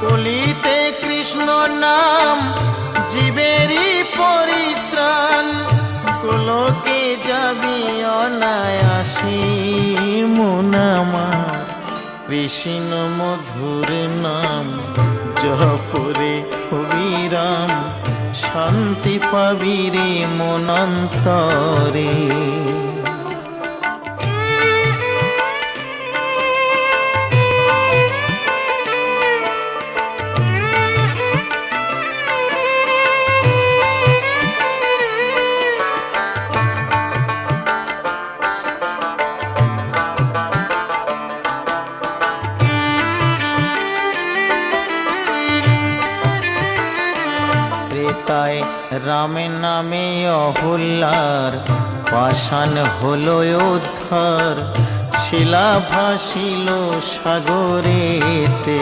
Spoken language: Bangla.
কলিতে কৃষ্ণ নাম, জীবেরই পরিত্রাণ, গোলকে যাবি অনায়াসী মুনামার কৃষ্ণ মধুর নাম জপরে বিরাম, শান্তি পাবি রে মনন্তরে। ত্রেতায় রামের নামে অহুল্লার পাষাণ হলো উদ্ধার। শিলা ভাসিল সাগরেতে।